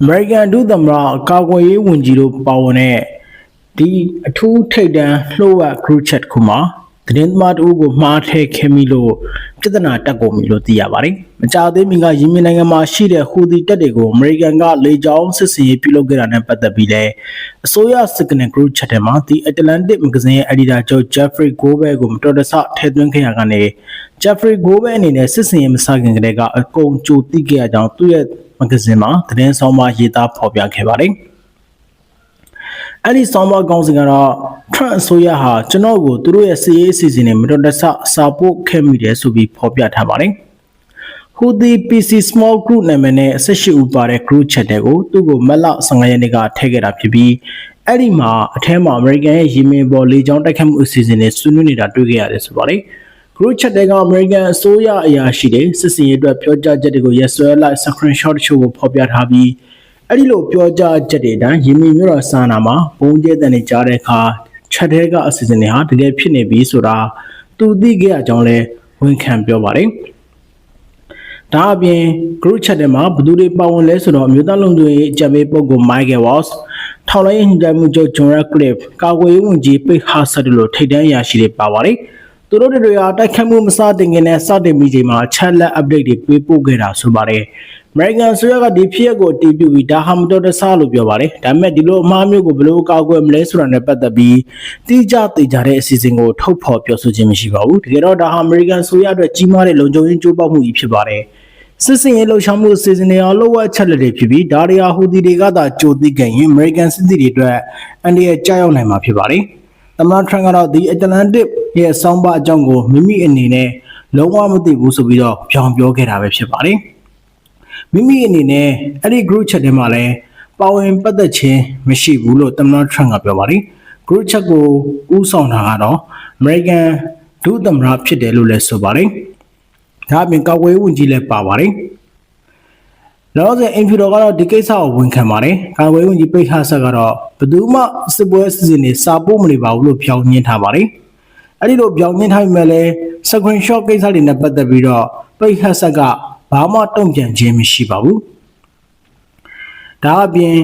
အမေရိကန်ဒုသမ္မတကာကွယ်ရေးဝန်ကြီးတို့ပါဝင်တဲ့ဒီအထူးထိပ်တန်းလှုပ်ဝက် group chat ခုမှာ သတင်းသမားတို့ကိုမှားထည့်ခဲ့မိလို့ပြဿနာတက်ကုန်ပြီလို့သိရပါတယ်။မကြသေးမီကယီမင်နိုင်ငံမှာရှိတဲ့ဟူသီတပ်တွေကိုအမေရိကန်ကလေကြောင်းစစ်စင်ရေးပြုလုပ်ခဲ့တာနဲ့ပတ်သက်ပြီးလဲအစိုးရစစ်ကနေ group chat ထဲမှာ The Atlantic Magazine ရဲ့ editor ချုပ် Jeffrey Goldberg ကိုမတော်တဆထည့်သွင်းခဲ့ရကနေ Jeffrey Goldberg အနေနဲ့စစ်စင်ရေးမစခင်ကတည်းကအကုန်ကြိုသိခဲ့ရကြောင်းသူ့ရဲ့မဂ္ဂဇင်းမှာသတင်းဆောင်မရေးသားဖော်ပြခဲ့ပါတယ်။ အဲ့ဒီဆောင်မကောင်းစဉ်ကတော့ Trump အစိုးရဟာကျွန်တော်ကိုသူတို့ရဲ့စီရေးအစီအစဉ်နဲ့မတော်တဆစာပို့ခဲ့မိတယ်ဆိုပြီးဖော်ပြထားပါတယ်။ Houthi PC Small Group နာမည်နဲ့18ဦးပါတဲ့ group chat တွေကိုသူ့ကိုမက်လ15ရက်နေ့ကထည့်ခဲ့တာဖြစ်ပြီးအဲ့ဒီမှာအထက်မှာ American ရဲ့ရေမင်းပေါ်လေကြောင်းတိုက်ခတ်မှုအစီအစဉ်တွေဆွေးနွေးနေတာတွေ့ခဲ့ရတယ်ဆိုပါတယ်။ group chat တွေက American အစိုးရအရာရှိတွေစစ်စင်ရေးအတွက်ပြောကြားချက်တွေကိုရက်စွဲလိုက် screenshot တချို့ကိုဖော်ပြထားပြီး အဲ့ဒီလိုပြောကြားချက်တွေအတိုင်းရေမင်းမြို့တော်ဆာနာမှာဘုံကျဲတန်တွေကြားတဲ့အခါ chat တွေကအစီအစဉ်တွေဟာတကယ်ဖြစ်နေပြီဆိုတာသူသိခဲ့ရကြောင်းလဲဝန်ခံပြောပါတယ်။ဒါအပြင် group chat ထဲမှာဘယ်သူတွေပါဝင်လဲဆိုတော့အမျိုးသားလုံခြုံရေးအကြံပေးပုဂ္ဂိုလ် Michael Waltz ထောက်လိုင်းညွှန်ကြားမှုချုပ် John Ratcliffe ကာကွယ်ရေးဝန်ကြီး Pete Hegseth တို့လိုထိပ်တန်းအရာရှိတွေပါပါတယ်။သူတို့တွေဟာတိုက်ခတ်မှုမစတင်ခင်နဲ့စတင်ပြီးချိန်မှာချက်လက် update တွေပေးပို့ခဲ့တာဆိုပါတယ်။ American ဆိုရကဒီဖြစ်ရပ်ကိုအတည်ပြုပြီးဒါဟာမတော်တဆလို့ပြောပါတယ်။ဒါပေမဲ့ဒီလိုအမှားမျိုးကိုဘယ်လိုကာကွယ်မလဲဆိုတာနဲ့ပတ်သက်ပြီးတိကျသိကြတဲ့အစီအစဉ်ကိုထုတ်ဖော်ပြောဆိုခြင်းမရှိပါဘူး။တကယ်တော့ဒါဟာ American ဆိုရအတွက်ကြီးမားတဲ့လုံခြုံရေးကြိုးပမ်းမှုကြီးဖြစ်ပါတယ်။စစ်စင်ရေးလှုပ်ရှားမှုအစီအစဉ်တွေအားလုံးဝချက်လက်တွေဖြစ်ပြီးဒါတွေဟာဟူဒီတွေကသာကြိုသိကြရင် American စစ်သည်တွေအတွက်အန္တရာယ်ကြောက်ရောက်နိုင်မှာဖြစ်ပါတယ်။သမ္မတထရန့်ကတော့ဒီ Atlantic ရဲ့စောင်းပါအကြောင်းကိုမိမိအနေနဲ့လုံးဝမသိဘူးဆိုပြီးတော့ပြောင်းပြောခဲ့တာပဲဖြစ်ပါတယ်။ မိမိအနေနဲ့အဲ့ဒီ group chat ထဲမှာလည်းပါဝင်ပတ်သက်ခြင်းမရှိဘူးလို့သမ္မတထရန့်ကပြောပါတယ်။ group chat ကိုဥဆောင်တာကတော့ American ဒုသမ္မတဖြစ်တယ်လို့လည်းဆိုပါတယ်။ဒါအပြင်ကာကွယ်ရေးဝန်ကြီးလည်းပါပါတယ်။လောဆယ်အင်ဖီတော်ကတော့ဒီကိစ္စကိုဝန်ခံပါတယ်။ကာကွယ်ရေးဝန်ကြီးပိတ်ဟာဆက်ကတော့ဘယ်သူမှစစ်ပွဲအစီအစဉ်တွေစာပို့မနေပါဘူးလို့ပြောင်းညင်းထားပါတယ်။အဲ့ဒီလိုပြောင်းညင်းထားပေမဲ့လည်း screenshot ကိစ္စတွေနဲ့ပတ်သက်ပြီးတော့ပိတ်ဟာဆက်က ဘာမှတုံ့ပြန်ခြင်းမရှိပါဘူး။ဒါအပြင်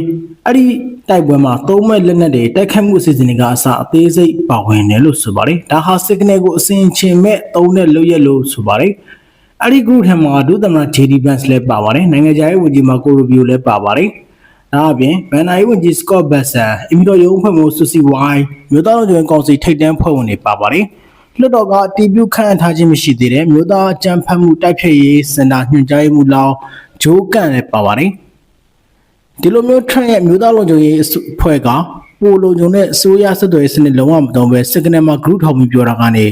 အဲ့ဒီတိုက်ပွဲမှာသုံးမဲ့လက်နက်တွေတိုက်ခတ်မှုအစီအစဉ်တွေကအစအသေးစိတ်ပါဝင်တယ်လို့ဆိုပါတယ်။ဒါဟာ signal ကိုအစင်ချင်မဲ့သုံးတဲ့လုပ်ရက်လို့ဆိုပါတယ်။အဲ့ဒီ group ထဲမှာဒုသမ္မတ JD Vance လည်းပါပါတယ်။နိုင်ငံခြားရေးဝန်ကြီးမာကိုရူဘီယိုလည်းပါပါတယ်။ဒါအပြင်ဘန်နာရေးဝန်ကြီး Scott Bessent အင်မီတော်ရုံးဖွဲ့မှု Susie White မြို့သားလုံခြုံရေးကောင်စီထိပ်တန်းဖွဲ့ဝင်တွေပါပါတယ်။ လွှတ်တော်ကအတီးပြုခန့်အပ်ထားခြင်းမရှိသေးတဲ့မြို့သားအကြံဖတ်မှုတိုက်ဖျက်ရေးစင်တာညွှန်ကြားရေးမှူးလောင်းဂျိုးကန်လည်းပါပါတယ်။ဒီလိုမျိုးထရန့်ရဲ့မြို့သားလုံခြုံရေးအဖွဲ့ကပိုလုံခြုံတဲ့အစိုးရဆက်သွယ်ရေးစနစ်လုံးဝမသုံးဘဲစကနေမှာ group ထောင်ပြီးပြောတာကနေ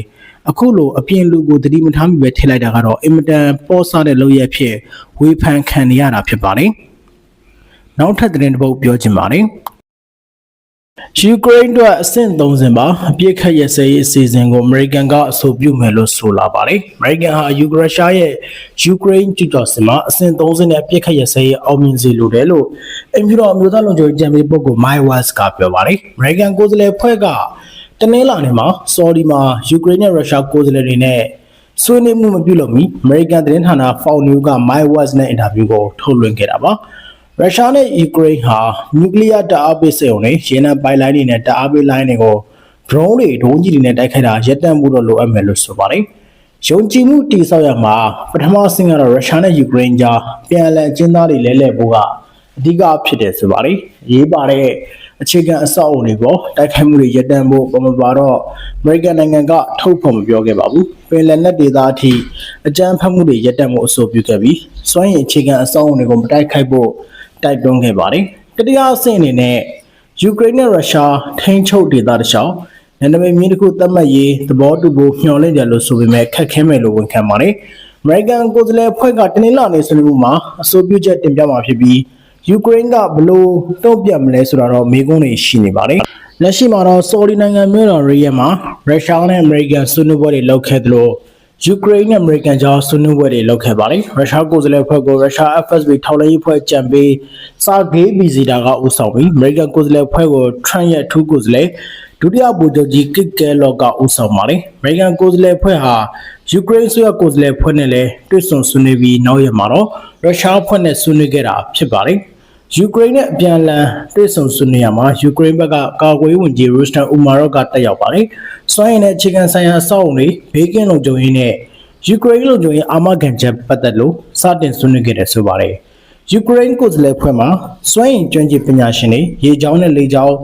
အခုလိုအပြင်လူကိုတတိမထားမိပဲထည့်လိုက်တာကတော့အင်မတန်ပေါ့ဆတဲ့လုပ်ရဖြစ်ဝေဖန်ခံနေရတာဖြစ်ပါတယ်။နောက်ထပ်သတင်းတစ်ပုဒ်ပြောချင်ပါတယ်။ ယူကရိန်းတို့အဆင့်30ပါအပြစ်ခတ်ရစရေးအစီအစဉ်ကိုအမေရိကန်ကအဆိုပြုမယ်လို့ဆိုလာပါတယ်။အမေရိကန်ဟာယူကရုရှားရဲ့ယူကရိန်းကျူးကျော်စစ်မှာအဆင့်30နဲ့အပြစ်ခတ်ရစရေးအောင်မြင်စေလိုတယ်လို့အင်ဖြူတော်အမျိုးသားလုံခြုံရေးကြံပေးပုဂ္ဂိုလ် Mike Waltz ကပြောပါတယ်။အမေရိကန်ကိုယ်စားလှယ်ဖွဲ့ကတနင်္လာနေ့မှာဆော်ဒီမှာယူကရိန်းနဲ့ရုရှားကိုယ်စားလှယ်တွေနဲ့ဆွေးနွေးမှုမပြုလုပ်မီအမေရိကန်သတင်းဌာန Fox News က Mike Waltz နဲ့အင်တာဗျူးကိုထုတ်လွှင့်ခဲ့တာပါ။ ရုရှားနဲ့ယူကရိန်းဟာနျူကလ িয়ার တအားပေးစက်ုံနဲ့ရေနံပိုက်လိုင်းတွေနဲ့တအားပေးလိုင်းတွေကို drone တွေဒုံးကြီးတွေနဲ့တိုက်ခိုက်တာရပ်တန့်မှုတော့လိုအပ်မယ်လို့ဆိုပါတယ်။ယုံကြည်မှုတည်ဆောက်ရမှာပထမဆင့်ကတော့ရုရှားနဲ့ယူကရိန်းကြားပြန်လည်အကျဉ်းသားတွေလဲလှယ်ဖို့ကအဓိကဖြစ်တယ်ဆိုပါတယ်။ရေးပါတဲ့အခြေခံအဆောက်အုံတွေပေါ်တိုက်ခိုက်မှုတွေရပ်တန့်ဖို့ပုံမှန်ပါတော့ American နိုင်ငံကထုတ်ဖော်မပြောခဲ့ပါဘူး။ပင်လယ်နက်ဒေသအထိအကြမ်းဖက်မှုတွေရပ်တန့်ဖို့အဆိုပြုခဲ့ပြီးစွမ်းရည်အခြေခံအဆောက်အုံတွေကိုမတိုက်ခိုက်ဖို့ တိုက်တွန်းခဲ့ပါတယ်။တတိယအဆင့်အနေနဲ့ယူကရိန်းနဲ့ရုရှားထိန်းချုပ်ဒေသတခြားနယ်နိမိတ်မြင်းတစ်ခုသတ်မှတ်ရေးသဘောတူဖို့မျှော်လင့်တယ်လို့ဆိုပေမဲ့ခက်ခဲမယ်လို့ဝန်ခံပါတယ်။ American ကိုယ်စားလှယ်အဖွဲ့ကတနင်္လာနေ့ဆွေးနွေးမှုမှာအဆိုပြုချက်တင်ပြမှာဖြစ်ပြီးယူကရိန်းကဘလို့တုံ့ပြန်မလဲဆိုတာတော့မေးခွန်းတွေရှိနေပါတယ်။လက်ရှိမှာတော့ဆော်ဒီနိုင်ငံမြို့တော်ရီယက်မှာရုရှားနဲ့အမေရိကန်ဆွေးနွေးပွဲတွေလုပ်ခဲ့သလို ယူကရိန်းနဲ့အမေရိကန်ကြားဆွေးနွေးပွဲတွေလုပ်ခဲ့ပါတယ်။ရုရှားကိုယ်စားလှယ်အဖွဲ့ကိုရုရှား FSB ထောက်လှမ်းရေးအဖွဲ့ကြံပေးစာဂေးဘီဇီတာကဦးဆောင်ပြီးအမေရိကန်ကိုယ်စားလှယ်အဖွဲ့ကိုထရန့်ရဲ့ထူးကိုယ်စားလှယ်ဒုတိယဗိုလ်ချုပ်ကြီးကစ်ကဲလော့ကဦးဆောင်ပါတယ်အမေရိကန်ကိုယ်စားလှယ်ဖွဲ့ဟာယူကရိန်းဆိုရကိုယ်စားလှယ်ဖွဲ့နဲ့လည်းတွေ့ဆုံဆွေးနွေးပြီးနောက်ရက်မှာတော့ရုရှားဖွဲ့နဲ့ဆွေးနွေးခဲ့တာဖြစ်ပါတယ် ယူကရိန်းနဲ့အပြန်အလှန်တွေ့ဆုံဆွေးနွေးရမှာယူကရိန်းဘက်ကကာကွယ်ရေးဝန်ကြီးရူစတန်အူမာရော့ကတက်ရောက်ပါတယ်။စွမ်းရည်နဲ့အခြေခံဆိုင်ရာအဆောက်အုံတွေဘေးကင်းလုံခြုံရေးနဲ့ယူကရိန်းလုံခြုံရေးအာမခံချက်ပတ်သက်လို့စတင်ဆွေးနွေးခဲ့တယ်ဆိုပါတယ်။ယူကရိန်းကိုယ်စားလှယ်ဖွဲ့မှာစွမ်းရည်ကျွမ်းကျင်ပညာရှင်တွေရေချောင်းနဲ့လေချောင်း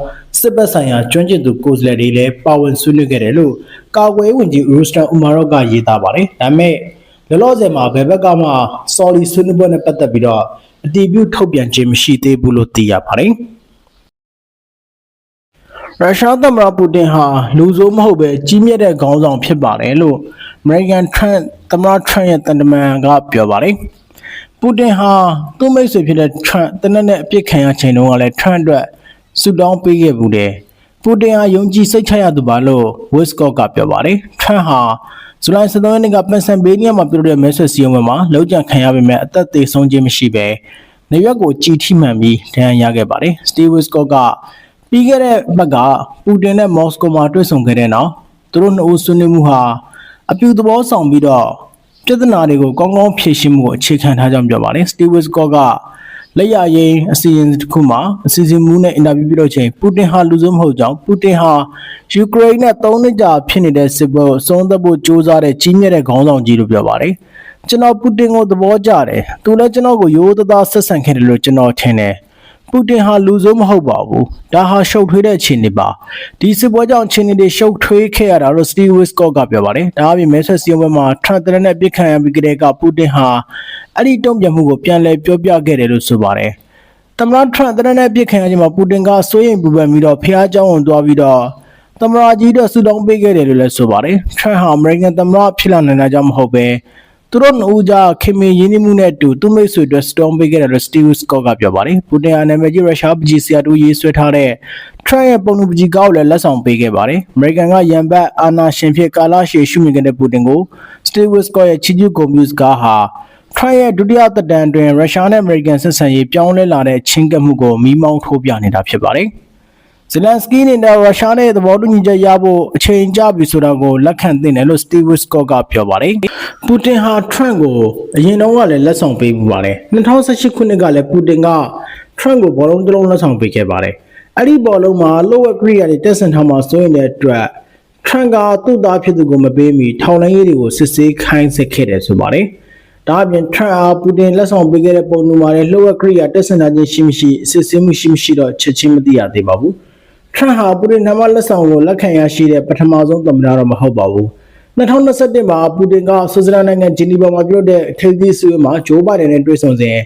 စစ်ဘက်ဆိုင်ရာကျွမ်းကျင်သူကိုယ်စားလှယ်တွေလည်းပါဝင်ဆွေးနွေးခဲ့တယ်လို့ကာကွယ်ရေးဝန်ကြီးရူစတန်အူမာရော့ကရေးသားပါတယ်။ဒါပေမဲ့လောလောဆယ်မှာဘယ်ဘက်ကမှဆော်လီဆွေးနွေးပွဲနဲ့ပတ်သက်ပြီးတော့ အတည်ပြုထုတ်ပြန်ခြင်းမရှိသေးဘူးလို့သိရပါတယ်။ရုရှားသမ္မတပူတင်ဟာလူဆိုးမဟုတ်ပဲကြီးမြတ်တဲ့ခေါင်းဆောင်ဖြစ်ပါတယ်လို့ American Trump သမ္မတ Trump ရဲ့တန်တမန်ကပြောပါတယ်။ပူတင်ဟာသူ့မိတ်ဆွေဖြစ်တဲ့ Trump တနက်နဲ့အပြစ်ခံရချိန်တုန်းကလည်း Trump အတွက်ဆုတောင်းပေးခဲ့ဘူးတယ်။ပူတင်ဟာယုံကြည်စိတ်ချရသူပါလို့ Wiscott ကပြောပါတယ်။ Trump ဟာ ဇူလိုင်13ရက်နေ့ကပန်ဆန်ဘေးနီးယားမှာပြုလုပ်တဲ့မဲဆွယ်စည်းရုံးပွဲမှာလောက်ကျန်ခံရပေမဲ့အသက်သေဆုံးခြင်းမရှိဘဲနေရွက်ကိုကြည်ထိမှန်ပြီးဒဏ်ရာရခဲ့ပါတယ်။ Steve Wiscott ကပြီးခဲ့တဲ့ဘက်ကပူတင်နဲ့မော်စကိုမှာတွေ့ဆုံခဲ့တဲ့နောက်သူတို့နှစ်ဦးဆွေးနွေးမှုဟာအပြူသဘောဆောင်ပြီးတော့ပြဿနာတွေကိုကောင်းကောင်းဖြေရှင်းမှုကိုအခြေခံထားကြောင်းပြောပါတယ်။ Steve Wiscott က လက်ရရင်အစီအစဉ်တစ်ခုမှာအစီအစဉ်မူးနဲ့အင်တာဗျူးပြုလုပ်ချိန်ပူတင်ဟာလူစိုးမဟုတ်ကြောင်းပူတင်ဟာယူကရိန်းနဲ့၃နှစ်ကြာဖြစ်နေတဲ့စစ်ပွဲကိုဆုံးသက်ဖို့ကြိုးစားတဲ့ကြီးမြတ်တဲ့ခေါင်းဆောင်ကြီးလို့ပြောပါတယ်။ကျွန်တော်ပူတင်ကိုသဘောကျတယ်။သူလည်းကျွန်တော်ကိုရိုးသားသားဆက်ဆံခဲ့တယ်လို့ကျွန်တော်ထင်တယ်။ ပူတင်ဟာလူဆိုးမဟုတ်ပါဘူးဒါဟာရှုပ်ထွေးတဲ့အခြေအနေပါဒီစစ်ပွဲကြောင့်အခြေအနေတွေရှုပ်ထွေးခဲ့ရတာလို့ Steve Westcott ကပြောပါတယ်ဒါအပြင်မဲဆက်စီယုံဘက်မှာ Trump တရနဲ့ပြစ်ခတ်ရပြီးကြတဲ့ကပူတင်ဟာအဲ့ဒီတုံ့ပြန်မှုကိုပြန်လည်ပြောပြခဲ့တယ်လို့ဆိုပါတယ်သမရထရန်တရနဲ့ပြစ်ခတ်ရခြင်းမှာပူတင်ကစိုးရိမ်ပူပန်ပြီးတော့ဖျားကြောင်းဝင်သွားပြီးတော့သမရာကြီးတို့ဆူတောင်းပေးခဲ့တယ်လို့လည်းဆိုပါတယ်ထရန်ဟာအမေရိကန်သမရာဖြစ်လာနိုင်တာကြောင့်မဟုတ်ပဲ သူတို့နှစ်ဦးကြားခင်မင်ရင်းနှီးမှုနဲ့အတူသူမိတ်ဆွေတို့စတောင်းပေးခဲ့တယ်လို့စတီဗ်စကော့ကပြောပါတယ်ပူတင်အနာမည်ကြီးရုရှားပကြီးစီယာတူရေးဆွဲထားတဲ့ထရန့်ရဲ့ပုံလူပကြီးကောက်လည်းလက်ဆောင်ပေးခဲ့ပါတယ်အမေရိကန်ကရန်ဘတ်အာနာရှင်ဖြစ်ကာလရှည်ရှုမြင်ခဲ့တဲ့ပူတင်ကိုစတီဗ်စကော့ရဲ့ချီကျူကွန်မြူစကားဟာထရန့်ရဲ့ဒုတိယသက်တမ်းတွင်ရုရှားနဲ့အမေရိကန်ဆက်ဆံရေးပြောင်းလဲလာတဲ့ချင်းကပ်မှုကိုမီးမောင်းထိုးပြနေတာဖြစ်ပါတယ်။ ဇလန်စကီနဲ့ရုရှားနဲ့သဘောတူညီချက်ရဖို့အချိန်ကြာပြီဆိုတာကိုလက်ခံသင့်တယ်လို့စတီဗ်စကော့ကပြောပါတယ်။ပူတင်ဟာထရန့်ကိုအရင်တုန်းကလည်းလက်ဆောင်ပေးပူပါတယ်။2018ခုနှစ်ကလည်းပူတင်ကထရန့်ကိုဘောလုံးတစ်လုံးလက်ဆောင်ပေးခဲ့ပါတယ်။အဲ့ဒီဘောလုံးမှာလိုဝက်ကရီယာတွေတက်ဆင်ထားမှစိုးရင်တဲ့အတွက်ထရန့်ကသူ့သားဖြစ်သူကိုမပေးမီထောင်လိုင်းရေးတွေကိုစစ်ဆေးခိုင်းစစ်ခဲ့တယ်ဆိုပါတယ်။ဒါအပြင်ထရန့်အားပူတင်လက်ဆောင်ပေးခဲ့တဲ့ပုံတူမှာလည်းလှုပ်ဝက်ကရိယာတက်ဆင်တာချင်းရှိမရှိစစ်ဆေးမှုရှိမရှိတော့ချက်ချင်းမသိရသေးပါဘူး။ ထရန့်ဟာပူတင်နမလက်ဆောင်ကိုလက်ခံရရှိတဲ့ပထမဆုံးသမ္မတတော့မဟုတ်ပါဘူး။2021မှာပူတင်ကဆွစ်ဇာလန်နိုင်ငံဂျီနီဗာမှာပြုလုပ်တဲ့ထိပ်သီးဆွေးနွေးမှာဂျိုးဘိုင်ဒန်နဲ့တွေ့ဆုံစဉ်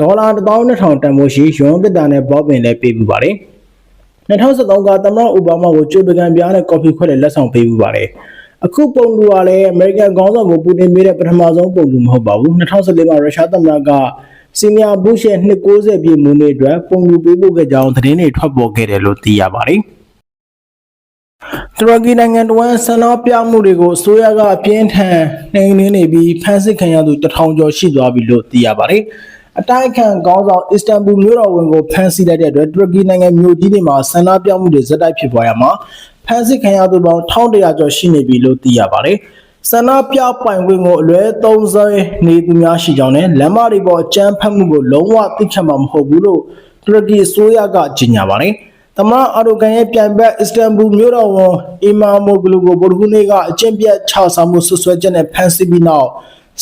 ဒေါ်လာ12000တန်ဖိုးရှိယွန်သစ်တာနဲ့ဘောပင်လည်းပေးပူပါတယ်။2013ကသမ္မတအိုဘားမားကိုကျိုးပကံပြားနဲ့ကော်ဖီခွက်နဲ့လက်ဆောင်ပေးပူပါတယ်။အခုပုံတူကလည်းအမေရိကန်ခေါင်းဆောင်ကိုပူတင်ပေးတဲ့ပထမဆုံးပုံတူမဟုတ်ပါဘူး2014မှာရုရှားသမ္မတက စီနီယာဘုရှ်ရဲ့290ပြည့်မွေးနေ့အတွက်ပုံတူပေးပို့ခဲ့ကြောင်းသတင်းတွေထွက်ပေါ်ခဲ့တယ်လို့သိရပါတယ်တူရကီနိုင်ငံတော်ဝန်ဆန္ဒပြမှုတွေကိုအစိုးရကအပြင်းထန်နှိမ်နင်းနေပြီးဖမ်းဆီးခံရသူတထောင်ကျော်ရှိသွားပြီလို့သိရပါတယ်။အတိုက်ခံခေါင်းဆောင်အစ္စတန်ဘူမြို့တော်ဝန်ကိုဖမ်းဆီးလိုက်တဲ့အတွက်တူရကီနိုင်ငံမြို့ကြီးတွေမှာဆန္ဒပြမှုတွေဇက်တိုက်ဖြစ်ပေါ်ရမှာဖမ်းဆီးခံရသူပေါင်း1100ကျော်ရှိနေပြီလို့သိရပါတယ်။ ဆန္ဒပြပိုင်ခွင့်ကိုအလွဲသုံးစွဲနေသူများရှိကြောင်းနဲ့လမ်းမတွေပေါ်အကြမ်းဖက်မှုကိုလုံးဝသိခံမှာမဟုတ်ဘူးလို့တူရကီအစိုးရကကြေညာပါတယ်။သမ္မတအာဒိုကန်ရဲ့ပြန်ဘက်အစ္စတန်ဘူမြို့တော်ဝန်အီမာမိုဂလူကိုဗုဒ္ဓဟူးနေ့ကအကျင့်ပြတ်ချဆောင်မှုဆွဆွဲချက်နဲ့ဖမ်းဆီးပြီးနောက်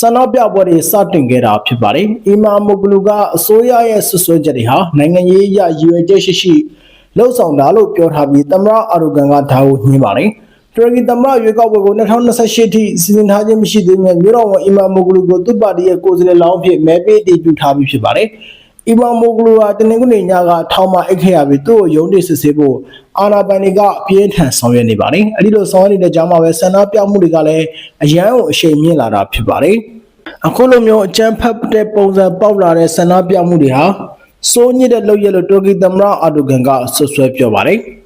ဆန္ဒပြပွဲတွေစတင်ခဲ့တာဖြစ်ပါတယ်။အီမာမိုဂလူကအစိုးရရဲ့ဆွဆွဲချက်တွေဟာနိုင်ငံရေးအရရည်ရွယ်ချက်ရှိရှိလှုပ်ဆောင်တာလို့ပြောထားပြီးသမ္မတအာဒိုကန်ကဒါကိုညှင်းပါတယ်။ တူရကီသမ္မတရွေးကောက်ပွဲကို2028ထိစီစဉ်ထားခြင်းမရှိသေးပေမဲ့မြို့တော်ဝန်အီမာမိုဂလူကိုသူ့ပါတီရဲ့ကိုယ်စားလှယ်လောင်းဖြစ်မဲပေးတည်ပြုထားပြီးဖြစ်ပါတယ်။အီမာမိုဂလူဟာတနင်္ဂနွေညကထောင်မှာအိတ်ခဲ့ရပြီးသူ့ကိုရုံးတိစစ်ဆေးဖို့အာနာပိုင်တွေကအပြင်းထန်ဆောင်ရွက်နေပါတယ်။အဲဒီလိုဆောင်ရွက်နေတဲ့ကြားမှာပဲဆန္ဒပြမှုတွေကလည်းအရန်ကိုအရှိန်မြင့်လာတာဖြစ်ပါတယ်။အခုလိုမျိုးအကြမ်းဖက်တဲ့ပုံစံပေါက်လာတဲ့ဆန္ဒပြမှုတွေဟာစိုးညစ်တဲ့လုပ်ရလို့တူရကီသမ္မတအာဒိုဂန်ကဆွဆွဲပြောပါတယ်။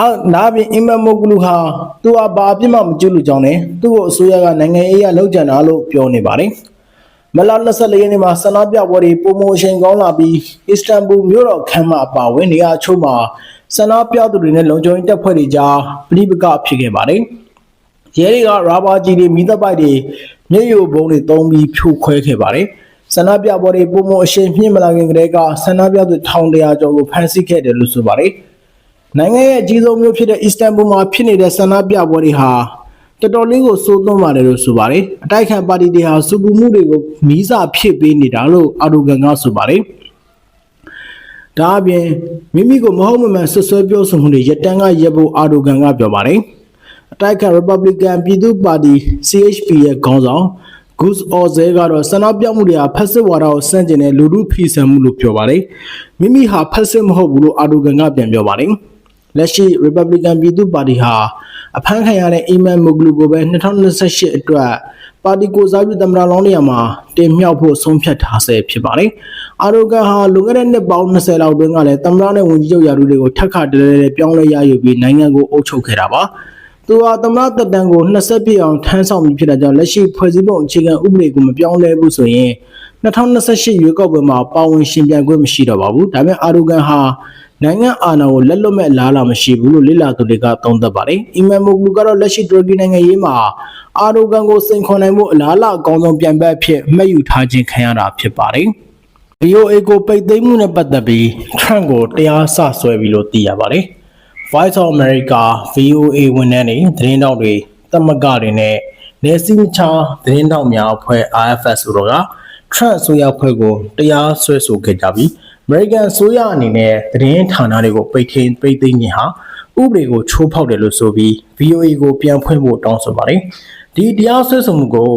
အာနာဘင်အီမမိုဂလူဟာသူဟာဘာအပြစ်မှမကျူးလွန်ကြောင်းနဲ့သူ့ကိုအစိုးရကနိုင်ငံရေးအရလောက်ကျန်တာလို့ပြောနေပါတယ်။မလ24ရက်နေ့မှာဆန္ဒပြပွဲတွေပုံမရှင်ကောင်းလာပြီးအစ္စတန်ဘူမြို့တော်ခမ်းမအပါအဝင်နေရာအချို့မှာဆန္ဒပြသူတွေနဲ့လုံခြုံရေးတပ်ဖွဲ့တွေကြားပြိပကဖြစ်ခဲ့ပါတယ်။ရဲတွေကရာဘာကြီးတွေမိသက်ပိုက်တွေမြေယိုဘုံတွေတုံးပြီးဖြိုခွဲခဲ့ပါတယ်။ဆန္ဒပြပွဲတွေပုံမအရှင်မြင့်မလာခင်ကတည်းကဆန္ဒပြသူထောင်တရာကျော်ကိုဖမ်းဆီးခဲ့တယ်လို့ဆိုပါတယ်။ နိုင်ငံရဲ့အကြီးဆုံးမြို့ဖြစ်တဲ့အစ္စတန်ဘူမှာဖြစ်နေတဲ့ဆန္ဒပြပွဲတွေဟာတော်တော်လေးကိုစိုးသွန်းပါတယ်လို့ဆိုပါတယ်အတိုက်ခံပါတီတွေဟာစူပူမှုတွေကိုမီးစာဖြစ်ပေးနေတာလို့အာဒိုဂန်ကဆိုပါတယ်ဒါအပြင်မိမိကိုမဟုတ်မမှန်ဆွဆွဲပြောဆိုမှုတွေရတန်းကရပ်ဖို့အာဒိုဂန်ကပြောပါတယ်အတိုက်ခံ Republican ပြည်သူ့ပါတီ CHP ရဲ့ခေါင်းဆောင် Goose Oze ကတော့ဆန္ဒပြမှုတွေဟာဖက်စစ်ဝါဒကိုစန့်ကျင်တဲ့လူမှုဖီဆန်မှုလို့ပြောပါတယ်မိမိဟာဖက်စစ်မဟုတ်ဘူးလို့အာဒိုဂန်ကပြန်ပြောပါတယ် လက်ရှိ Republican ပြည်သူ့ပါတီဟာအဖမ်းခံရတဲ့အီမန်မိုဂလူကိုပဲ2028အတွက်ပါတီကိုစားပြုသမ္မတလောင်းနေရာမှာတင်မြှောက်ဖို့ဆုံးဖြတ်ထားဆဲဖြစ်ပါတယ်။အာရိုဂန်ဟာလွန်ခဲ့တဲ့နှစ်ပေါင်း20လောက်တွင်းကလည်းသမ္မတနဲ့ဝန်ကြီးချုပ်ရာထူးတွေကိုထပ်ခါတလဲလဲပြောင်းလဲရယူပြီးနိုင်ငံကိုအုပ်ချုပ်ခဲ့တာပါ။သူဟာသမ္မတတက်တန်းကို20ပြည့်အောင်ထမ်းဆောင်ပြီးဖြစ်တာကြောင့်လက်ရှိဖွဲ့စည်းပုံအခြေခံဥပဒေကိုမပြောင်းလဲဘူးဆိုရင်2028ရွေးကောက်ပွဲမှာပါဝင်ရှင်ပြိုင်ခွင့်မရှိတော့ပါဘူး။ဒါပေမဲ့အာရိုဂန်ဟာ နိုင်ငံအာဏာကိုလက်လွတ်မဲ့လားလာမရှိဘူးလို့လေ့လာသူတွေကသုံးသပ်ပါတယ်။အီမန်မိုဂလူကတော့လက်ရှိတူရကီနိုင်ငံရေးမှာအာဒိုဂန်ကိုစိန်ခေါ်နိုင်မှုအလားအလာအကောင်းဆုံးပြန်ဘက်ဖြစ်မှတ်ယူထားခြင်းခံရတာဖြစ်ပါတယ်။ VOA ကိုပိတ်သိမ်းမှုနဲ့ပတ်သက်ပြီး Trump ကိုတရားစဆွဲပြီးလို့သိရပါတယ်။ Voice of America VOA ဝန်ထမ်းတွေသတင်းတောက်တွေတမကတွေနဲ့နေစီမချာသတင်းတောက်များအဖွဲ့ RFS တို့က Trump ဆိုရဖွဲ့ကိုတရားစွဲဆိုခဲ့ကြပြီး American ဆိုရအနေနဲ့သတင်းဌာနတွေကိုပိတ်ထင်းပိတ်သိမ်းခြင်းဟာဥပဒေကိုချိုးဖောက်တယ်လို့ဆိုပြီး VOA ကိုပြန်ဖွင့်ဖို့တောင်းဆိုပါတယ်။ဒီတရားစွဲဆိုမှုကို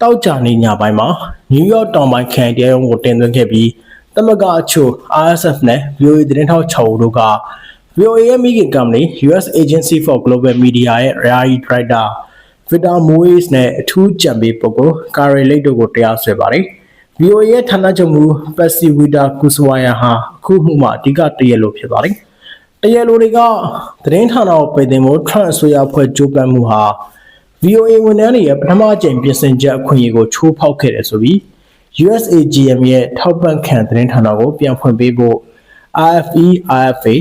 တောက်ကြနေညပိုင်းမှာ New York တောင်ပိုင်းခရိုင်တရားရုံးကိုတင်သွင်းခဲ့ပြီးတမကအချို့ RSF နဲ့ VOA သတင်းထောက်6ဦးတို့က VOA ရဲ့မိခင် company US Agency for Global Media ရဲ့ Reality Director Victor Moise နဲ့အထူးကြံပေးပုဂ္ဂိုလ် Carrie Lake တို့ကိုတရားစွဲပါတယ်။ VOA ရဲ့ဌာနချုပ်မှူး Patsy Wida Kuswaya ဟာအခုမှုမှာအဓိကတရလို့ဖြစ်ပါတယ်။တရလိုတွေကသတင်းဌာနကိုပိတ်သိမ်းဖို့ Trump အစိုးရဖွဲ့ကြိုးပမ်းမှုဟာ VOA ဝန်ထမ်းတွေရဲ့ပထမအကြိမ်ပြင်ဆင်ချက်အခွင့်အရေးကိုချိုးဖောက်ခဲ့တယ်ဆိုပြီး USAGM ရဲ့ထောက်ပံ့ခံသတင်းဌာနကိုပြန်ဖွင့်ပေးဖို့ RFE RFA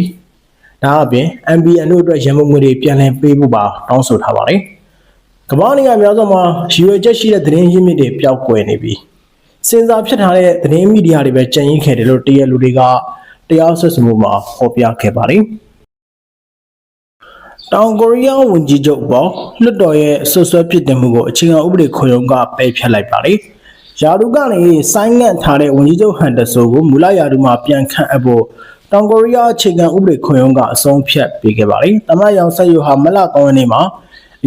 ဒါအပြင် MBN တို့အတွက်ရန်ပုံငွေတွေပြန်လည်ပေးဖို့ပါတောင်းဆိုထားပါတယ်။ကမ္ဘာနေရာများစွာမှာရွေချက်ရှိတဲ့သတင်းရင်းမြစ်တွေပျောက်ကွယ်နေပြီး စဉ်းစားဖြစ်ထားတဲ့သတင်းမီဒီယာတွေပဲကြံ့ရင်ခဲ့တယ်လို့တရားလူတွေကတရားစွဲဆိုမှုမှာဖော်ပြခဲ့ပါတယ်။တောင်ကိုရီးယားဝန်ကြီးချုပ်ပေါ်လွှတ်တော်ရဲ့ဆွဆွဲပြစ်တင်မှုကိုအခြေခံဥပဒေခွင့်ရုံးကပယ်ဖျက်လိုက်ပါတယ်။ယာဒူကနေဆိုင်းငံ့ထားတဲ့ဝန်ကြီးချုပ်ဟန်ဒဆိုကိုမူလယာဒူမှာပြန်ခန့်အပ်ဖို့တောင်ကိုရီးယားအခြေခံဥပဒေခွင့်ရုံးကအဆုံးဖြတ်ပေးခဲ့ပါတယ်။တမန်ရောင်ဆက်ယူဟာမလကောင်းရက်နေ့မှာ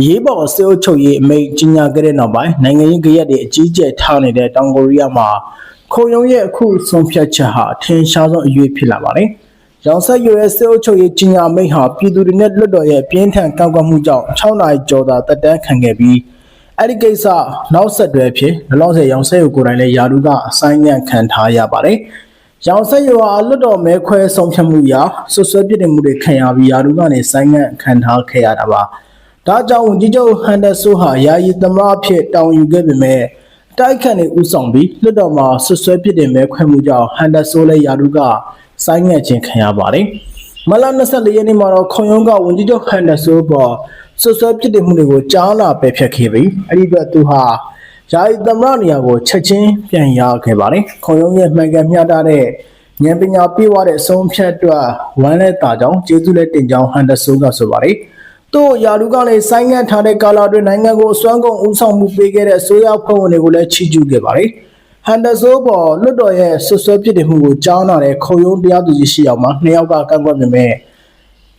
အရေးပေါ်စေအုပ်ချုပ်ရေးအမိန့်ကြီးညာခဲ့တဲ့နောက်ပိုင်းနိုင်ငံရေးကြရက်တွေအကြီးကျယ်ထားနေတဲ့တောင်ကိုရီးယားမှာခုံရုံးရဲ့အခုဆုံးဖြတ်ချက်ဟာအထင်ရှားဆုံးအရွေးဖြစ်လာပါတယ်။ရောင်ဆက်ရွယ်စေအုပ်ချုပ်ရေးကြီးညာမိန့်ဟာပြည်သူတွေနဲ့လွတ်တော်ရဲ့ပြင်းထန်ကောက်ကွက်မှုကြောင့်6နာရီကျော်သာတက်တန်းခံခဲ့ပြီးအဲ့ဒီကိစ္စနောက်ဆက်တွဲဖြစ်လောလောဆယ်ရောင်ဆက်ရုပ်ကိုယ်တိုင်လည်းယာဒူကအဆိုင်ငံ့ခံထားရပါတယ်။ရောင်ဆက်ရွာလွတ်တော်မဲခွဲဆုံးဖြတ်မှုရာဆွဆွဲပြစ်တင်မှုတွေခံရပြီးယာဒူကနေဆိုင်ငံ့ခံထားခဲ့ရတာပါ။ ဒါကြောင့်ဝန်ကြီးချုပ်ဟန်ဒဆိုဟာယာယီသမရဖြစ်တောင်းယူခဲ့ပေမဲ့တိုက်ခတ်နေဥဆောင်ပြီးလွတ်တော်မှာဆွဆွဲပြစ်တင်မဲခွဲမှုကြောင့်ဟန်ဒဆိုလည်းယာဒူကဆိုင်းငံ့ခြင်းခံရပါတယ်။မလ24ရက်နေ့မှာတော့ခွန်ယုံကဝန်ကြီးချုပ်ဟန်ဒဆိုပေါ်ဆွဆွဲပြစ်တင်မှုတွေကိုကြားလာပယ်ဖျက်ခဲ့ပြီးအဲ့ဒီအတွက်သူဟာယာယီသမရနေရာကိုချက်ချင်းပြန်ရခဲ့ပါတယ်။ခွန်ယုံရဲ့မှန်ကန်မျှတတဲ့ဉာဏ်ပညာပြည့်ဝတဲ့အဆုံးဖြတ်အတွက်ဝမ်းလက်တာကြောင့်ကျေးဇူးလက်တင်ကြောင်းဟန်ဒဆိုကဆိုပါတယ်။ တို့ယာလူကလည်းဆိုင်းငံ့ထားတဲ့ကာလာတွင်နိုင်ငံကိုအစွမ်းကုန်ဦးဆောင်မှုပေးခဲ့တဲ့အစိုးရဖွဲ့ဝင်တွေကိုလည်းချီးကျူးခဲ့ပါတယ်။ဟန်ဒဆိုးပေါ်လွတ်တော်ရဲ့ဆွဆွဲပြစ်တင်မှုကိုကြောင်းလာတဲ့ခုံရုံးတရားသူကြီးရှိအောင်မှာနှစ်ယောက်ကကန့်ကွက်ပေမဲ့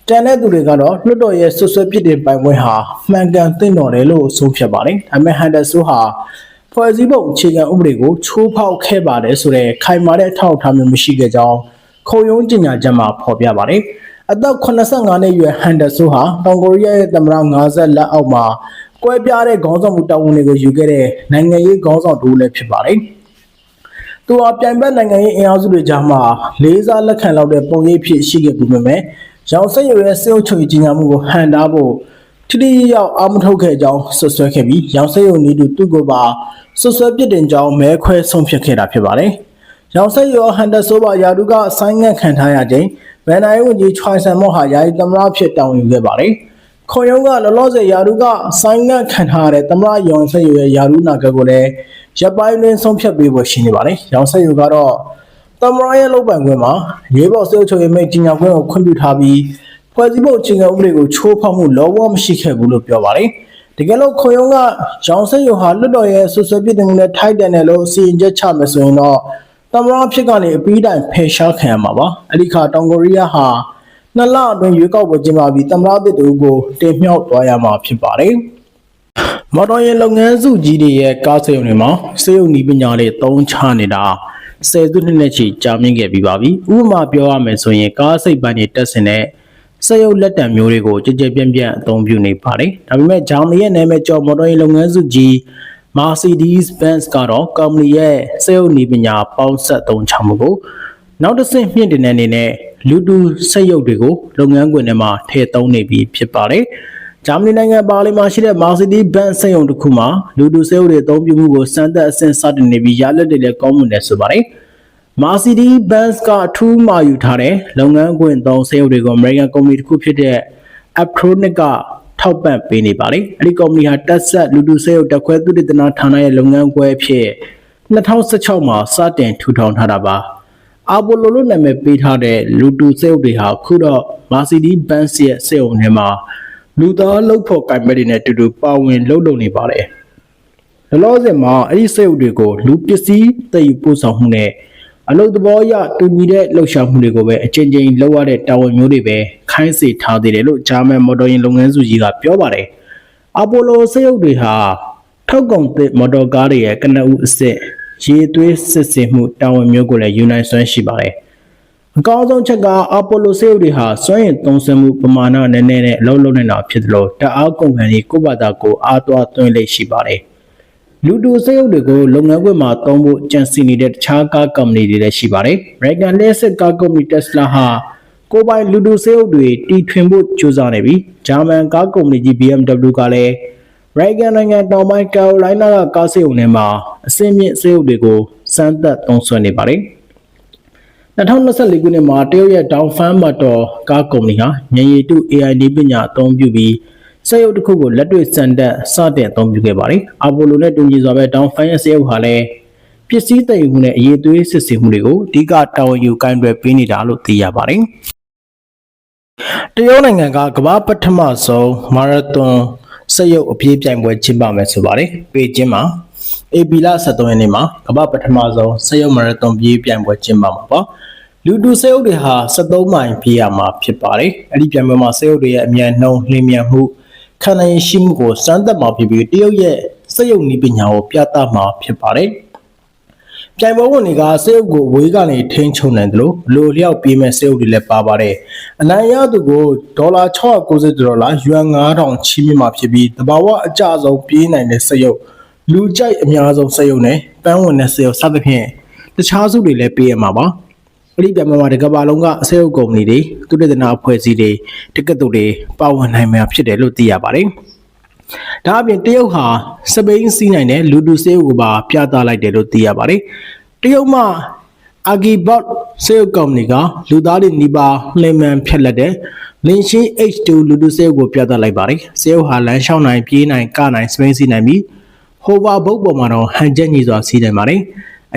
တန်တဲ့သူတွေကတော့လွတ်တော်ရဲ့ဆွဆွဲပြစ်တင်ပိုင်ခွင့်ဟာမှန်ကန်သင့်တော်တယ်လို့ဆုံးဖြတ်ပါတယ်။ဒါပေမဲ့ဟန်ဒဆိုးဟာဖွဲ့စည်းပုံအခြေခံဥပဒေကိုချိုးဖောက်ခဲ့ပါတယ်ဆိုတဲ့ခိုင်မာတဲ့အထောက်အထားမျိုးမရှိခဲ့ကြောင်းခုံရုံးကြေညာချက်မှာဖော်ပြပါတယ်။ အသက်85နှစ်အရွယ်ဟန်ဒဆိုးဟာတောင်ကိုရီးယားရဲ့သမ္မတ50လက်အောက်မှာကွဲပြားတဲ့ခေါင်းဆောင်မှုတာဝန်တွေကိုယူခဲ့တဲ့နိုင်ငံရေးခေါင်းဆောင်တူလည်းဖြစ်ပါတယ်။သူဟာပြိုင်ဘက်နိုင်ငံရေးအင်အားစုတွေကြားမှာလေးစားလက်ခံလောက်တဲ့ပုံရိပ်ဖြစ်ရှိခဲ့ပြီးမြဲရောင်ဆက်ရွယ်စေအုပ်ချုပ်ရေးကြီးညာမှုကိုဟန်တာဖို့ထိတိရောက်အာမထုတ်ခဲ့ကြောင်းဆွဆွဲခဲ့ပြီးရောင်ဆက်ရုံနေသူသူ့ကိုပါဆွဆွဲပြစ်တင်ကြောင်းမဲခွဲဆုံးဖြတ်ခဲ့တာဖြစ်ပါတယ်။ရောင်ဆက်ရောဟန်ဒဆိုဘာယာဒူကဆိုင်းငံ့ခံထားရခြင်း ဗန်နိုင်ဝန်ကြီးချွိုင်ဆန်မော့ဟာယာယီသမရဖြစ်တောင်းယူခဲ့ပါတယ်။ခွန်ယုံကလောလောဆယ်ယာဒူကဆိုင်းငံ့ခံထားရတဲ့သမရရောင်ဆက်ရောရဲ့ယာဒူနာကကိုလည်းရပ်ပိုင်းတွင်ဆုံးဖြတ်ပေးဖို့ရှိနေပါတယ်။ရောင်ဆက်ရောကတော့သမရရဲ့လုပ်ပိုင်ခွင့်မှာရေးပေါ်စေအုပ်ချုပ်ရေးမိတ်ကြီးညာခွင့်ကိုခွင့်ပြုထားပြီးဖွဲ့စည်းပုံအခြေခံဥပဒေကိုချိုးဖောက်မှုလောဝမရှိခဲ့ဘူးလို့ပြောပါတယ်။တကယ်လို့ခွန်ယုံကရောင်ဆက်ရောဟာလွတ်တော်ရဲ့ဆွဆွဲပြစ်တင်မှုနဲ့ထိုက်တန်တယ်လို့စီရင်ချက်ချမယ်ဆိုရင်တော့ သမရဖြစ်ကနေအပြီးတိုင်ဖယ်ရှားခံရမှာပါ။အဲ့ဒီခါတောင်ကိုရီးယားဟာနှစ်လအတွင်းရွေးကောက်ပွဲကျင်းပပြီးသမရသစ်တူကိုတင်မြှောက်သွားရမှာဖြစ်ပါတယ်။မော်တော်ယာဉ်လုပ်ငန်းစုကြီးတွေရဲ့ကားစက်ရုံတွေမှာစေယုံနီးပညာတွေတုံးချနေတာဆယ်စုနှစ်နဲ့ချီကြာမြင့်ခဲ့ပြီးပါပြီ။ဥပမာပြောရမယ်ဆိုရင်ကားစိတ်ပိုင်းတွေတက်ဆင်တဲ့စက်ရုပ်လက်တံမျိုးတွေကိုကြည်ကြဲပြန့်ပြန့်အသုံးပြုနေပါတယ်။ဒါပေမဲ့ဂျာမနီရဲ့နာမည်ကျော်မော်တော်ယာဉ်လုပ်ငန်းစုကြီး Mercedes-Benz ကတော့ကုမ္ပဏီရဲ့စက်ရုပ်နီးပညာပေါင်းဆက်သုံးချမှုကိုနောက်တစ်ဆင့်မြင့်တင်တဲ့အနေနဲ့လူတူစက်ရုပ်တွေကိုလုပ်ငန်းခွင်ထဲမှာထည့်သုံးနေပြီဖြစ်ပါတယ်။ဂျာမနီနိုင်ငံပါလီမှာရှိတဲ့ Mercedes-Benz စက်ရုံတစ်ခုမှာလူတူစက်ရုပ်တွေအသုံးပြုမှုကိုစမ်းသပ်အဆင့်စတင်နေပြီးရလဒ်တွေလည်းကောင်းမွန်တယ်ဆိုပါတယ်။ Mercedes-Benz ကအထူးမှာယူထားတဲ့လုပ်ငန်းခွင်သုံးစက်ရုပ်တွေကို American ကုမ္ပဏီတစ်ခုဖြစ်တဲ့ Aptronic က ထောက်ပံ့ပေးနေပါတယ်။အဲဒီကုမ္ပဏီဟာတက်ဆက်လူတူစက်ရုပ်တက်ခွဲသုတေသနဌာနရဲ့လုပ်ငန်းခွဲအဖြစ်2016မှာစတင်ထူထောင်ထားတာပါ။အာပိုလိုလို့နာမည်ပေးထားတဲ့လူတူစက်ရုပ်တွေဟာခုတော့ Mercedes-Benz ရဲ့စက်ရုံထဲမှာလူသားလှုပ်ဖို့ကင်မဲ့တွေနဲ့အတူတူပါဝင်လှုပ်လုပ်နေပါတယ်။လောလောဆယ်မှာအဲ့ဒီစက်ရုပ်တွေကိုလူပစ္စည်းတည်ယူပို့ဆောင်မှုနဲ့ အလုပ်သဘောအရတူညီတဲ့လှုပ်ရှားမှုတွေကိုပဲအချိန်ချင်းလုပ်ရတဲ့တာဝန်မျိုးတွေပဲခိုင်းစေထားသေးတယ်လို့ဂျာမန်မော်တော်ယာဉ်လုပ်ငန်းစုကြီးကပြောပါတယ်။အပိုလိုစက်ရုပ်တွေဟာထောက်ကုန်သစ်မော်တော်ကားတွေရဲ့ကနအူးအစ်စ်ရေသွေးစစ်စင်မှုတာဝန်မျိုးကိုလည်းယူနိုင်စွမ်းရှိပါတယ်။အကောင်းဆုံးချက်ကအပိုလိုစက်ရုပ်တွေဟာစွမ်းရည်သုံးစွဲမှုပမာဏနည်းနည်းနဲ့အလုံးလုံးနေတာဖြစ်သလိုတအားကုန်ခံပြီးကိုယ့်ဘာသာကိုယ်အားသွားသွင်းလိမ့်ရှိပါတယ်။ လူတူစက်ရုပ်တွေကိုလုပ်ငန်းခွင်မှာသုံးဖို့ကြံစည်နေတဲ့တခြားကားကုမ္ပဏီတွေလည်းရှိပါတယ်။ American လျှပ်စစ်ကားကုမ္ပဏီ Tesla ဟာကိုယ်ပိုင်လူတူစက်ရုပ်တွေတီထွင်ဖို့ကြိုးစားနေပြီးဂျာမန်ကားကုမ္ပဏီကြီး BMW ကလည်း American နိုင်ငံတောင်ပိုင်းကယ်ရိုလိုင်းနားကကားစက်ရုံထဲမှာအစင်းမြင့်စက်ရုပ်တွေကိုစမ်းသပ်သုံးစွဲနေပါတယ်။2024ခုနှစ်မှာတရုတ်ရဲ့ Dongfeng Motor ကားကုမ္ပဏီဟာဉာဏ်ရည်တု AI နည်းပညာအသုံးပြုပြီး စက်ရုပ်တစ်ခုကိုလက်တွေ့စံတက်စတင်အသုံးပြုခဲ့ပါတယ်။အာပိုလိုနဲ့တူညီစွာပဲ Dongfeng ရဲ့စက်ရုပ်ဟာလည်းပစ္စည်းတည်ယူမှုနဲ့အရေးသွေးစစ်ဆေးမှုတွေကိုအဓိကတာဝန်ယူကိုင်တွယ်ပေးနေတာလို့သိရပါတယ်။တရုတ်နိုင်ငံကကမ္ဘာပထမဆုံးမာရသွန်စက်ရုပ်အပြေးပြိုင်ပွဲကျင်းပမယ်ဆိုပါတယ်။ပေကျင်းမှာအေပီလာ73ရက်နေ့မှာကမ္ဘာပထမဆုံးစက်ရုပ်မာရသွန်ပြေးပြိုင်ပွဲကျင်းပမှာပါ။လူတူစက်ရုပ်တွေဟာ73မိုင်ပြေးရမှာဖြစ်ပါတယ်။အဲ့ဒီပြိုင်ပွဲမှာစက်ရုပ်တွေရဲ့အမြန်နှုန်းလျင်မြန်မှု ခန္ဓာရင်ရှိမှုကိုစမ်းသပ်မှာဖြစ်ပြီးတရုတ်ရဲ့စက်ရုပ်နည်းပညာကိုပြသမှာဖြစ်ပါတယ်။ပြိုင်ပွဲဝင်တွေကစက်ရုပ်ကိုဝေးကနေထိန်းချုပ်နိုင်တယ်လို့ဘလိုလျောက်ပြေးမဲ့စက်ရုပ်တွေလည်းပါပါတယ်။အနိုင်ရသူကိုဒေါ်လာ690ဒေါ်လာယွမ်9000ချီးမြှင့်မှာဖြစ်ပြီးတဘာဝအကြဆုံးပြေးနိုင်တဲ့စက်ရုပ်လူကြိုက်အများဆုံးစက်ရုပ်နဲ့ပန်းဝင်တဲ့စက်ရုပ်စသဖြင့်တခြားစုတွေလည်းပေးရမှာပါ။ အဲ့ဒီပြိုင်ပွဲမှာတကဘာလုံးကအစက်ရုပ်ကုမ္ပဏီတွေသူတေသနာအဖွဲ့အစည်းတွေတက္ကသိုလ်တွေပါဝင်နိုင်မှာဖြစ်တယ်လို့သိရပါတယ်။ဒါအပြင်တရုတ်ဟာစပိန်စီးနိုင်တဲ့လူတူစေးကိုပါပြသလိုက်တယ်လို့သိရပါတယ်။တရုတ်မှာအာဂီဘော့စေးကုမ္ပဏီကလူသားတွေနီးပါးလှိမ်မှန်ဖြတ်လက်တဲ့လင်ရှင်း H2 လူတူစေးကိုပြသလိုက်ပါတယ်။စေးဟာလမ်းလျှောက်နိုင်ပြေးနိုင်ကနိုင်စပိန်စီးနိုင်ပြီးဟိုဗာဘုတ်ပေါ်မှာတော့ဟန်ချက်ညီစွာစီးနိုင်ပါတယ်။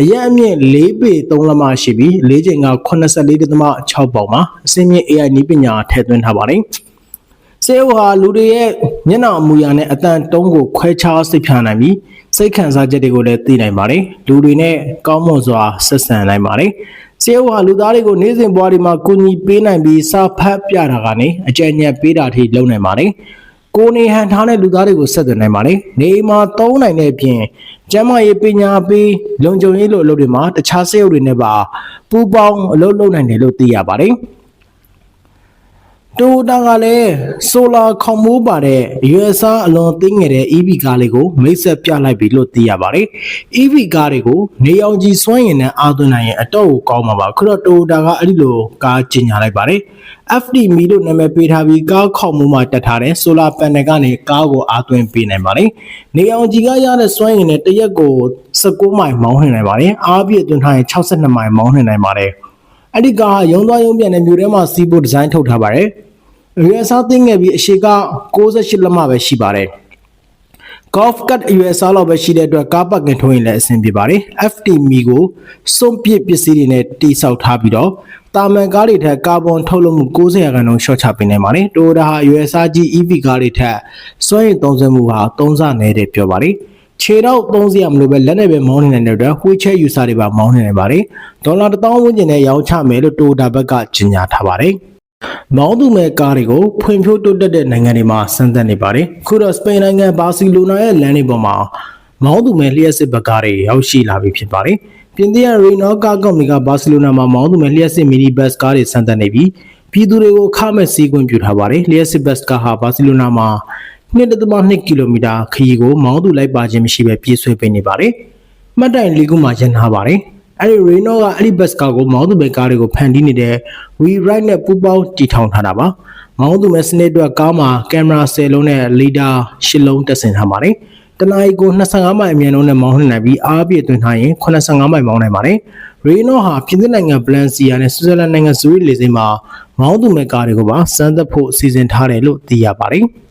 အရက်အမြင့်၄ပေ3လမရှိပြီး၄ချိန်က84.6ပေါင်မှာအစင်းမြင့် AI နည်းပညာထည့်သွင်းထားပါတယ်။စေယုဟာလူတွေရဲ့မျက်နှာအမူအရာနဲ့အတန်တုံးကိုခွဲခြားစိတ်ဖြာနိုင်ပြီးစိတ်ခံစားချက်တွေကိုလည်းသိနိုင်ပါတယ်လူတွေနဲ့ကောင်းမွန်စွာဆက်ဆံနိုင်ပါတယ်စေယုဟာလူသားတွေကိုနေ့စဉ်ဘဝတွေမှာကူညီပေးနိုင်ပြီးစာဖတ်ပြတာကနေအကြံဉာဏ်ပေးတာထိလုပ်နိုင်ပါတယ် ကိုနေဟန်ထားတဲ့လူသားတွေကိုဆက်သွယ်နိုင်ပါတယ်နေမှာသုံးနိုင်တဲ့အပြင်ကျမ်းမာရေးပညာပေးလုံခြုံရေးလိုအလုပ်တွေမှာတခြားစေယုတွေနဲ့ပါပူးပေါင်းအလုပ်လုပ်နိုင်တယ်လို့သိရပါတယ် တိုတာကလည်းဆိုလာခေါင်မိုးပါတဲ့ USA အလွန်သိငယ်တဲ့ EV ကားလေးကိုမိတ်ဆက်ပြလိုက်ပြီလို့သိရပါတယ်။ EV ကားတွေကိုနေအောင်ကြီးစွမ်းရည်နဲ့အားသွင်းနိုင်ရင်အတော့ကိုကောင်းမှာပါခုတော့တိုတာကအဲ့ဒီလိုကားကျင်ညာလိုက်ပါတယ်။ FD မီလို့နာမည်ပေးထားပြီးကားခေါင်မိုးမှာတက်ထားတဲ့ solar panel ကနေကားကိုအားသွင်းပေးနိုင်ပါတယ်။နေအောင်ကြီးကရတဲ့စွမ်းရည်နဲ့တစ်ရက်ကို16မိုင်မောင်းနှင်နိုင်ပါတယ်။အားပြည့်သွင်းထားရင်62မိုင်မောင်းနှင်နိုင်ပါတယ်။အဲ့ဒီကားဟာရုံသွားရုံပြန်တဲ့မြို့ထဲမှာစီးဖို့ဒီဇိုင်းထုတ်ထားပါတယ်။ ရွေးစားသိငယ်ပြီးအရှိက68လက်မပဲရှိပါတယ်။ golf cut အရွယ်အစားလောက်ပဲရှိတဲ့အတွက်ကားပတ်ကင်ထိုးရင်လည်းအဆင်ပြေပါတယ်။ FT မီကိုစွန့်ပစ်ပစ္စည်းတွေနဲ့တိဆောက်ထားပြီးတော့တာမန်ကားတွေထက်ကာဗွန်ထုတ်လွှတ်မှု90ရာခိုင်နှုန်းရှော့ချပေးနိုင်ပါတယ်။ Toyota ဟာအရွယ်အစားကြီး EV ကားတွေထက်စွမ်းရည်သုံးစွဲမှုဟာ3ဆနည်းတယ်ပြောပါတယ်။ခြေတော့သုံးစရာမလိုပဲလက်နဲ့ပဲမောင်းနေနိုင်တဲ့အတွက် wheelchair user တွေပါမောင်းနေနိုင်ပါတယ်။ဒေါ်လာ1000ဝန်းကျင်နဲ့ရောင်းချမယ်လို့ Toyota ဘက်ကကြေညာထားပါတယ်။ မောင်းသူမဲ့ကားတွေကိုဖွံ့ဖြိုးတိုးတက်တဲ့နိုင်ငံတွေမှာစမ်းသပ်နေပါတယ်။ခုတော့စပိန်နိုင်ငံဘာစီလိုနာရဲ့လမ်းတွေပေါ်မှာမောင်းသူမဲ့လျှက်စစ်ဘက်ကားတွေရောက်ရှိလာပြီဖြစ်ပါတယ်။ပြင်သစ်ရဲ့ Renault ကားကုမ္ပဏီကဘာစီလိုနာမှာမောင်းသူမဲ့လျှက်စစ်မီနီဘတ်ကားတွေစမ်းသပ်နေပြီးပြည်သူတွေကိုခမဲ့စီးခွင့်ပြုထားပါတယ်။လျှက်စစ်ဘတ်ကားဟာဘာစီလိုနာမှာ2.2ကီလိုမီတာခရီးကိုမောင်းသူလိုက်ပါခြင်းမရှိဘဲပြေးဆွဲပေးနေပါတယ်။မှတ်တိုင်လေးခုမှရန်ထားပါတယ်။ အဲဒီ Renault ကအဲ့ဒီဘတ်ကားကိုမောင်းသူမဲ့ကားတွေကိုဖန်တီးနေတဲ့ WeRide နဲ့ပူးပေါင်းတည်ထောင်ထားတာပါ။မောင်းသူမဲ့စနစ်အတွက်ကားမှာကင်မရာ10လုံးနဲ့လီဒါ10လုံးတပ်ဆင်ထားပါတယ်။တနအီကို25မိုင်အမြင့်နှုန်းနဲ့မောင်းနှင်နိုင်ပြီးအားပြည့်သွင်းထားရင်85မိုင်မောင်းနိုင်ပါတယ်။ Renault ဟာပြင်သစ်နိုင်ငံ Valencia နဲ့ Switzerland နိုင်ငံ Zurich လေဆိပ်မှာမောင်းသူမဲ့ကားတွေကိုပါစမ်းသပ်ဖို့စီစဉ်ထားတယ်လို့သိရပါတယ်။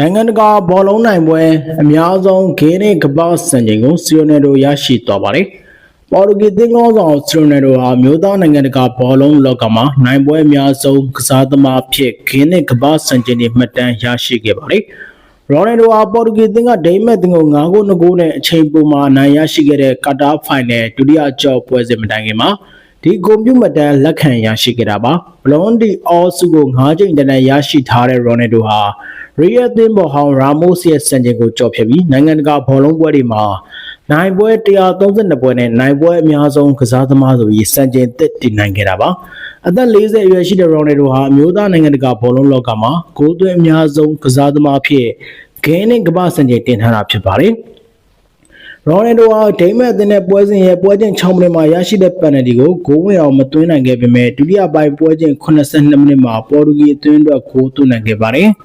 နိုင်ငံတကာဘောလုံးနိုင်ပွဲအများဆုံးဂိမ်းနဲ့ကမ္ဘာစံချိန်ကိုစီယိုနယ်ဒိုရရှိသွားပါတယ်။ပေါ်တူဂီသင်းကောင်းဆောင်စီယိုနယ်ဒိုဟာမြို့သားနိုင်ငံတကာဘောလုံးလောကမှာနိုင်ပွဲအများဆုံးကစားသမားဖြစ်ဂိမ်းနဲ့ကမ္ဘာစံချိန်တွေမှတ်တမ်းရရှိခဲ့ပါတယ်။ရိုနယ်ဒိုဟာပေါ်တူဂီသင်းကဒိန်းမက်သင်းကို9ဂိုး2ဂိုးနဲ့အချိန်ပိုမှာနိုင်ရရှိခဲ့တဲ့ကာတာဖိုင်နယ်ဒုတိယကြော့ပွဲစဉ်မတိုင်ခင်မှာ ဒီကွန်ပျူတာတန်လက်ခံရရှိခဲ့တာပါဘလွန်ဒီအော်စုကို9ချိန်တန်းရရှိထားတဲ့ရိုနယ်ဒိုဟာရီယက်သင်းဘော်ဟောင်းရာမို့စ်ရဲ့စံချိန်ကိုကျော်ဖြတ်ပြီးနိုင်ငံတကာဘောလုံးပွဲတွေမှာနိုင်ပွဲ132ပွဲနဲ့နိုင်ပွဲအများဆုံးကစားသမားဆိုပြီးစံချိန်သစ်တည်နိုင်ခဲ့တာပါအသက်40အရွယ်ရှိတဲ့ရိုနယ်ဒိုဟာအမျိုးသားနိုင်ငံတကာဘောလုံးလောကမှာဂိုးသွင်းအများဆုံးကစားသမားဖြစ်ဂိမ်းနဲ့ကမ္ဘာစံချိန်တင်ထားတာဖြစ်ပါတယ် ရိုနယ်ဒိုဟာဒိမတ်အသင်းနဲ့ပွဲစဉ်ရဲ့ပွဲချင်း6မိနစ်မှာရရှိတဲ့ပန်နယ်တီကိုဂိုးဝင်အောင်မသွင်းနိုင်ခဲ့ပေမဲ့ဒုတိယပိုင်းပွဲချင်း82မိနစ်မှာပေါ်တူဂီအသင်းအတွက်ဂိုးသွင်းနိုင်ခဲ့ပါတယ်။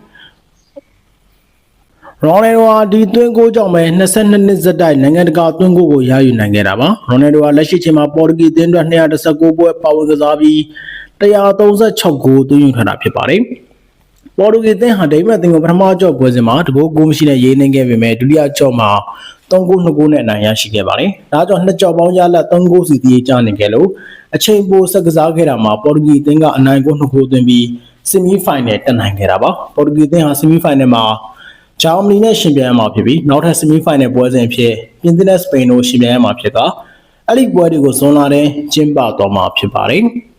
ရိုနယ်ဒိုဟာဒီသွင်းကိုကြောင့်ပဲ22နှစ်ဇက်တိုက်နိုင်ငံတကာသွင်းကိုကိုရယူနိုင်ခဲ့တာပါရိုနယ်ဒိုဟာလက်ရှိချိန်မှာပေါ်တူဂီအသင်းအတွက်219ပွဲပါဝင်ကစားပြီး136ဂိုးသွင်းယူထားတာဖြစ်ပါတယ်ပေါ်တူဂီအသင်းဟာဒိမတ်အသင်းကိုပထမကြော့ပွဲစဉ်မှာတကိုးဂိုးမရှိနဲ့ရေးနေခဲ့ပေမဲ့ဒုတိယကြော့မှာ 3ဂိုး2ဂိုးနဲ့အနိုင်ရရှိခဲ့ပါတယ်။ဒါကြောင့်နှစ်ကြော့ပေါင်းရလက်3ဂိုးစီတည်ကြနေခဲ့လို့အချိန်ပိုဆက်ကစားခဲ့တာမှာပေါ်တူဂီအသင်းကအနိုင်ဂိုး2ဂိုးသွင်းပြီးဆီမီဖိုင်နယ်တက်နိုင်ခဲ့တာပါ။ပေါ်တူဂီအသင်းဟာဆီမီဖိုင်နယ်မှာဂျာမနီနဲ့ရှင်ပြိုင်ရမှာဖြစ်ပြီးနောက်ထပ်ဆီမီဖိုင်နယ်ပွဲစဉ်ဖြစ်ပြင်သစ်နဲ့စပိန်တို့ရှင်ပြိုင်ရမှာဖြစ်ကအဲ့ဒီပွဲတွေကိုဇွန်လထဲကျင်းပသွားမှာဖြစ်ပါတယ်။